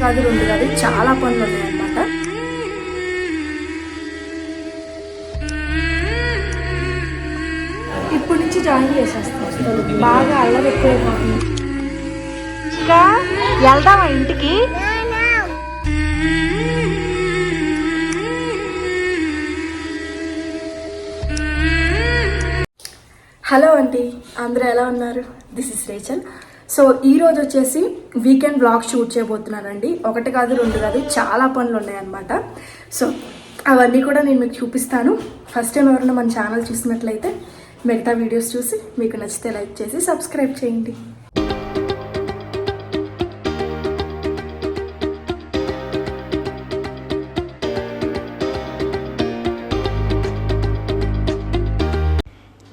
కాదు రెండు కాదు చాలా పనులు ఉన్నాయన్నమాట ఇప్పుడు నుంచి జాయిన్ చేసేస్తాను బాగా అల్లరి ఎక్కువైపోతుంది ఇంకా వెళ్దామా ఇంటికి? హలో అండి అందరూ ఎలా ఉన్నారు? దిస్ ఇస్ రేచల్ సో ఈ రోజు వచ్చేసి వీకెండ్ బ్లాగ్ షూట్ చేయబోతున్నానండి. ఒకటి కాదు రెండు కాదు చాలా పనులు ఉన్నాయన్నమాట. సో అవన్నీ కూడా నేను మీకు చూపిస్తాను. ఫస్ట్ టైం ఎవరైనా మన ఛానల్ చూసినట్లయితే మిగతా వీడియోస్ చూసి మీకు నచ్చితే లైక్ చేసి సబ్స్క్రైబ్ చేయండి.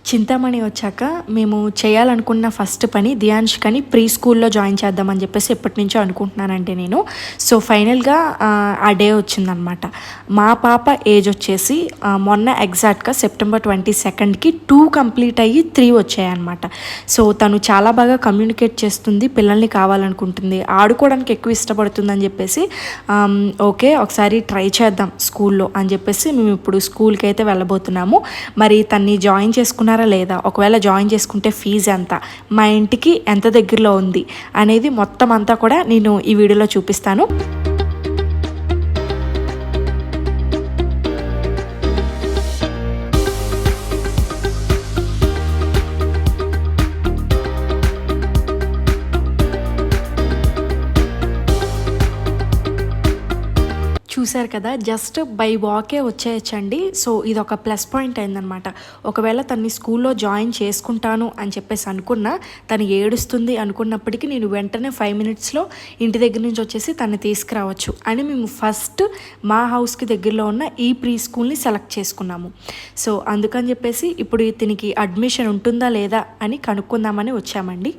చింతామణి వచ్చాక మేము చేయాలనుకున్న ఫస్ట్ పని దియాంష్కని ప్రీ స్కూల్లో జాయిన్ చేద్దామని చెప్పేసి ఎప్పటి నుంచో అనుకుంటున్నానండి నేను. సో ఫైనల్గా ఆ, డే వచ్చిందనమాట. మా పాప ఏజ్ వచ్చేసి మొన్న ఎగ్జాక్ట్గా సెప్టెంబర్ ట్వంటీ సెకండ్కి టూ కంప్లీట్ అయ్యి త్రీ వచ్చాయన్నమాట. సో తను చాలా బాగా కమ్యూనికేట్ చేస్తుంది పిల్లల్ని కావాలనుకుంటుంది ఆడుకోవడానికి ఎక్కువ ఇష్టపడుతుందని చెప్పేసి ఓకే ఒకసారి ట్రై చేద్దాం స్కూల్లో అని చెప్పేసి మేము ఇప్పుడు స్కూల్కి అయితే వెళ్ళబోతున్నాము. మరి తన్ని జాయిన్ చేసుకున్న చేసుకున్నారా లేదా? ఒకవేళ జాయిన్ చేసుకుంటే ఫీజు ఎంత? మా ఇంటికి ఎంత దగ్గరలో ఉంది? అనేది మొత్తం అంతా కూడా నేను ఈ వీడియోలో చూపిస్తాను. చూశారు కదా జస్ట్ బై వాకే వచ్చేయచ్చండి. సో ఇది ఒక ప్లస్ పాయింట్ అయిందనమాట ఒకవేళ తన్ని స్కూల్లో జాయిన్ చేసుకుంటాను అని చెప్పేసి అనుకున్నా తను ఏడుస్తుంది అనుకున్నప్పటికీ నేను వెంటనే ఫైవ్ మినిట్స్లో ఇంటి దగ్గర నుంచి వచ్చేసి తను తీసుకురావచ్చు అని మేము ఫస్ట్ మా హౌస్కి దగ్గరలో ఉన్న ఈ ప్రీ స్కూల్ని సెలెక్ట్ చేసుకున్నాము. సో అందుకని చెప్పేసి ఇప్పుడు ఇతనికి అడ్మిషన్ ఉంటుందా లేదా అని కనుక్కుందామని వచ్చామండి.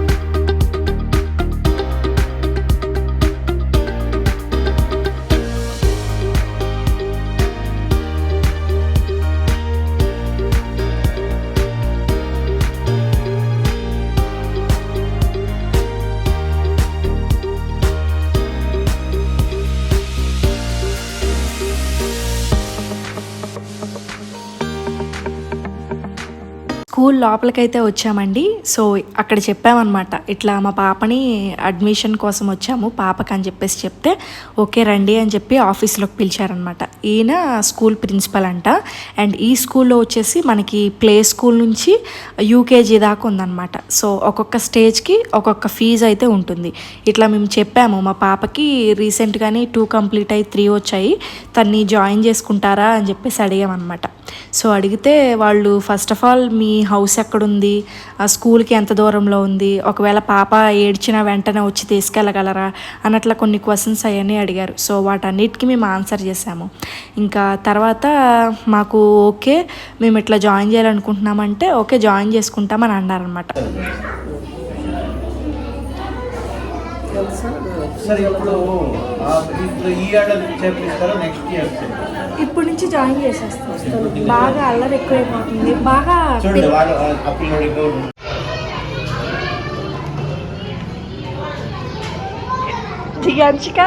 స్కూల్ లోపలికైతే వచ్చామండి. సో అక్కడ చెప్పామన్నమాట. ఇట్లా మా పాపని అడ్మిషన్ కోసం వచ్చాము. పాపకి అని చెప్పేసి చెప్తే ఓకే రండి అని చెప్పి ఆఫీస్లోకి పిలిచారనమాట ఈయన స్కూల్ ప్రిన్సిపల్ అంట. అండ్ ఈ స్కూల్లో వచ్చేసి మనకి ప్లే స్కూల్ నుంచి యూకేజీ దాకా ఉందన్నమాట. సో ఒక్కొక్క స్టేజ్కి ఒక్కొక్క ఫీజు అయితే ఉంటుంది. ఇట్లా మేము చెప్పాము. మా పాపకి రీసెంట్గానే టూ కంప్లీట్ అయ్యి త్రీ వచ్చాయి. తన్ని జాయిన్ చేసుకుంటారా అని చెప్పేసి అడిగామన్నమాట. సో అడిగితే వాళ్ళు ఫస్ట్ ఆఫ్ ఆల్ మీ హౌస్ ఎక్కడుంది? ఆ స్కూల్కి ఎంత దూరంలో ఉంది? ఒకవేళ పాప ఏడ్చిన వెంటనే వచ్చి తీసుకెళ్ళగలరా? అన్నట్ల కొన్ని క్వశ్చన్స్ అవన్నీ అడిగారు. సో వాటన్నిటికీ మేము ఆన్సర్ చేసాము ఇంకా తర్వాత మాకు ఓకే మేము ఇట్లా జాయిన్ చేయాలనుకుంటున్నామంటే ఓకే జాయిన్ చేసుకుంటామని అన్నారనమాట సార్ ఇప్పుడు ఆ ఇప్పుడు ఈ ఆర్డర్ చేపిస్తారా నెక్స్ట్ ఇయర్ ఇప్పుడు నుంచి జాయిన్ చేసేస్తాను బాగా అల్లరి ఎక్కువైపోతుంది. బాగా చూడండి వాడు అప్పుడు దిగంచిక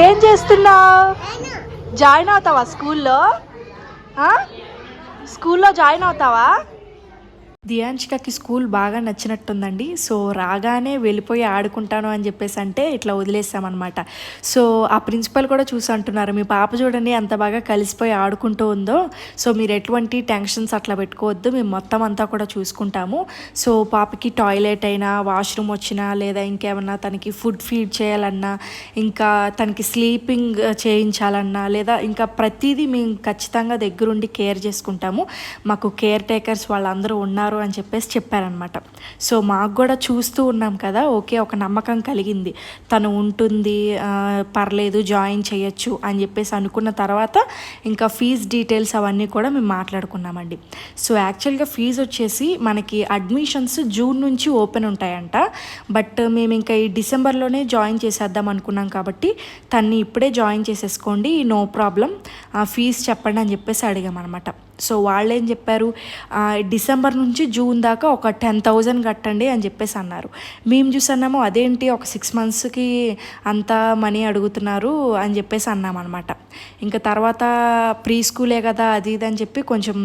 ఏం చేస్తున్నావు? జాయిన్ అవుతావా స్కూల్లో? ఆ? స్కూల్లో జాయిన్ అవుతావా? దియాంచికకి స్కూల్ బాగా నచ్చినట్టుందండి. సో రాగానే వెళ్ళిపోయి ఆడుకుంటాను అని చెప్పేసి అంటే ఇట్లా వదిలేసామన్నమాట. సో ఆ ప్రిన్సిపల్ కూడా చూసి అంటున్నారు మీ పాప చూడండి అంత బాగా కలిసిపోయి ఆడుకుంటూ ఉందో సో మీరు ఎటువంటి టెన్షన్స్ అట్లా పెట్టుకోవద్దు మేము మొత్తం అంతా కూడా చూసుకుంటాము. సో పాపకి టాయిలెట్ అయినా వాష్రూమ్ వచ్చినా లేదా ఇంకేమన్నా తనకి ఫుడ్ ఫీడ్ చేయాలన్నా ఇంకా తనకి స్లీపింగ్ చేయించాలన్నా లేదా ఇంకా ప్రతిదీ మేము ఖచ్చితంగా దగ్గరుండి కేర్ చేసుకుంటాము. మాకు కేర్ టేకర్స్ వాళ్ళందరూ ఉన్నారు అని చెప్పేసి చెప్పారనమాట సో మాకు కూడా చూస్తూ ఉన్నాం కదా ఓకే ఒక నమ్మకం కలిగింది. తను ఉంటుంది పర్లేదు జాయిన్ చేయొచ్చు అని చెప్పేసి అనుకున్న తర్వాత ఇంకా ఫీజ్ డీటెయిల్స్ అవన్నీ కూడా మేము మాట్లాడుకున్నామండి. సో యాక్చువల్గా ఫీజు వచ్చేసి మనకి అడ్మిషన్స్ జూన్ నుంచి ఓపెన్ ఉంటాయంట. బట్ మేము ఇంకా ఈ డిసెంబర్లోనే జాయిన్ చేసేద్దాం అనుకున్నాం కాబట్టి తన్ని ఇప్పుడే జాయిన్ చేసేసుకోండి నో ప్రాబ్లం. ఫీజు చెప్పండి అని చెప్పేసి అడిగామన్నమాట. సో వాళ్ళు ఏం చెప్పారు డిసెంబర్ నుంచి జూన్ దాకా ఒక టెన్ థౌజండ్ కట్టండి అని చెప్పేసి అన్నారు. మేము చూసన్నాము అదేంటి ఒక సిక్స్ మంత్స్కి అంత మనీ అడుగుతున్నారు అని చెప్పేసి అన్నామన్నమాట. ఇంకా తర్వాత ప్రీ స్కూలే కదా అది ఇది అని చెప్పి కొంచెం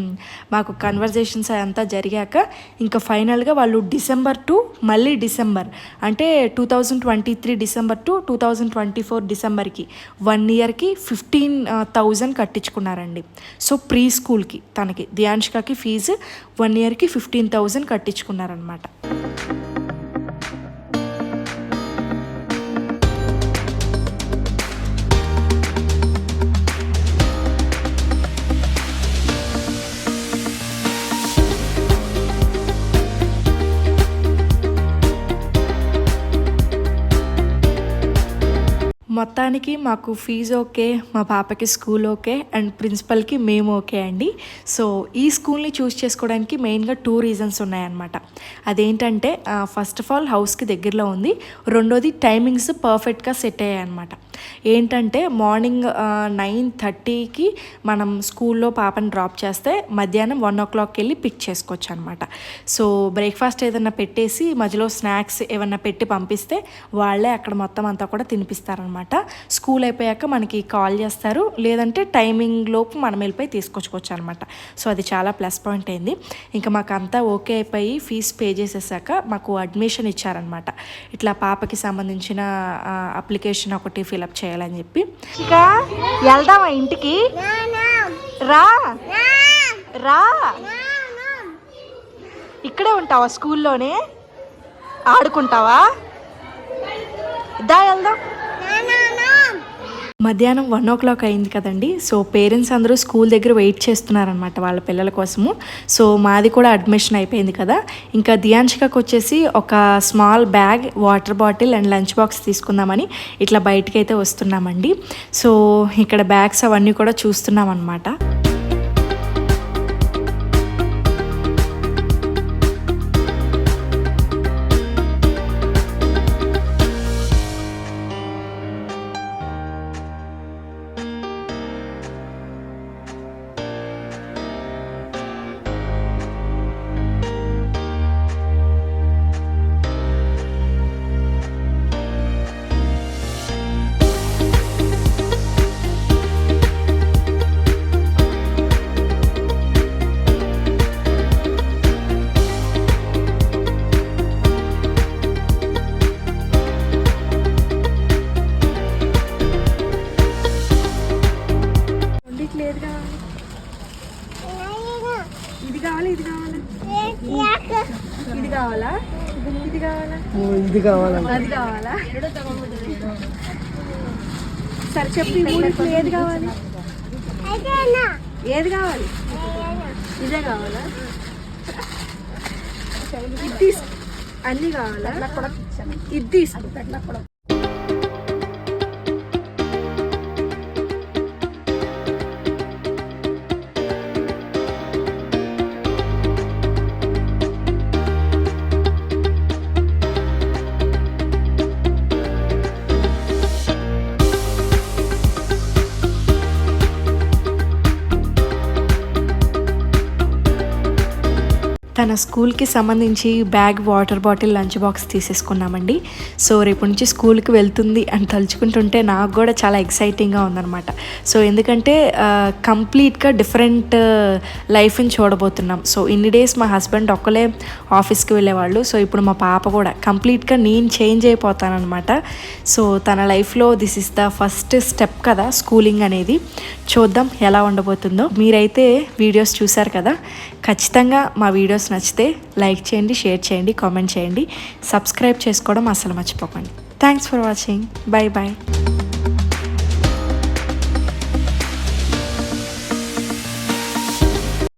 మాకు కన్వర్జేషన్స్ అంతా జరిగాక ఇంకా ఫైనల్గా వాళ్ళు డిసెంబర్ టు మళ్ళీ డిసెంబర్ అంటే two thousand twenty three December to two thousand twenty four డిసెంబర్కి one ఇయర్కి ఫిఫ్టీన్ థౌజండ్ కట్టించుకున్నారండి. సో ప్రీ స్కూల్కి తనకి ధ్యాన్షికాకి ఫీజు వన్ ఇయర్కి ఫిఫ్టీన్ థౌజండ్ కట్టించుకున్నారనమాట మొత్తానికి మాకు ఫీజు ఓకే మా పాపకి స్కూల్ ఓకే అండ్ ప్రిన్సిపల్కి మేము ఓకే అండి. సో ఈ స్కూల్ని చూస్ చేసుకోవడానికి మెయిన్గా టూ రీజన్స్ ఉన్నాయన్నమాట. అదేంటంటే ఫస్ట్ ఆఫ్ ఆల్ హౌస్కి దగ్గరలో ఉంది. రెండోది టైమింగ్స్ పర్ఫెక్ట్గా సెట్ అయ్యాయి అనమాట ఏంటంటే మార్నింగ్ నైన్ థర్టీకి మనం స్కూల్లో పాపని డ్రాప్ చేస్తే మధ్యాహ్నం వన్ ఓ క్లాక్కి వెళ్ళి పిక్ చేసుకోవచ్చు అనమాట సో బ్రేక్ఫాస్ట్ ఏదైనా పెట్టేసి మధ్యలో స్నాక్స్ ఏమన్నా పెట్టి పంపిస్తే వాళ్ళే అక్కడ మొత్తం అంతా కూడా తినిపిస్తారనమాట స్కూల్ అయిపోయాక మనకి కాల్ చేస్తారు. లేదంటే టైమింగ్ లోపు మనం వెళ్ళిపోయి తీసుకొచ్చుకోవచ్చు అనమాట సో అది చాలా ప్లస్ పాయింట్ అయింది. ఇంకా మాకు అంతా ఓకే అయిపోయి ఫీజు పే చేసేసాక మాకు అడ్మిషన్ ఇచ్చారనమాట ఇట్లా పాపకి సంబంధించిన అప్లికేషన్ ఒకటి ఫిల్ డెవలప్ చేయాలని చెప్పి. ఇక వెళ్దామా ఇంటికి? రా. రా. ఇక్కడే ఉంటావా స్కూల్లోనే? ఆడుకుంటావా? దా వెళ్దాం. మధ్యాహ్నం వన్ ఓ క్లాక్ అయింది కదండి. సో పేరెంట్స్ అందరూ స్కూల్ దగ్గర వెయిట్ చేస్తున్నారనమాట వాళ్ళ పిల్లల కోసము. సో మాది కూడా అడ్మిషన్ అయిపోయింది కదా. ఇంకా దియాంశికకు వచ్చేసి ఒక small bag water bottle and lunch box తీసుకుందామని ఇట్లా బయటకైతే అయితే వస్తున్నామండి. సో ఇక్కడ బ్యాగ్స్ అవన్నీ కూడా చూస్తున్నాం అనమాట కావాలా? ఇది కావాలా? ఇది కావాలా? అది కావాలా? సరే చెప్పి మూడిట్లో ఏది కావాలి? ఏది కావాలి? ఇదే కావాలా? ఇది తీసు అన్నీ కావాలా? ఇది తీసుకో. తన స్కూల్కి సంబంధించి bag water bottle lunch box తీసేసుకున్నామండి. So రేపు నుంచి స్కూల్కి వెళ్తుంది అని తలుచుకుంటుంటే నాకు కూడా చాలా ఎక్సైటింగ్గా ఉందన్నమాట. సో ఎందుకంటే కంప్లీట్గా డిఫరెంట్ లైఫ్ని చూడబోతున్నాం. సో ఇన్ని డేస్ మా హస్బెండ్ ఒక్కలే ఆఫీస్కి వెళ్ళేవాళ్ళు. సో ఇప్పుడు మా పాప కూడా కంప్లీట్గా నేను చేంజ్ అయిపోతానమాట సో తన లైఫ్లో this is the first step కదా స్కూలింగ్ అనేది. చూద్దాం ఎలా ఉండబోతుందో. మీరైతే వీడియోస్ చూసారు కదా? ఖచ్చితంగా మా వీడియోస్ వీడియోస్ నచ్చితే లైక్ చేయండి షేర్ చేయండి కామెంట్ చేయండి. సబ్స్క్రైబ్ చేసుకోవడం అసలు మర్చిపోకండి. Thanks for watching. Bye bye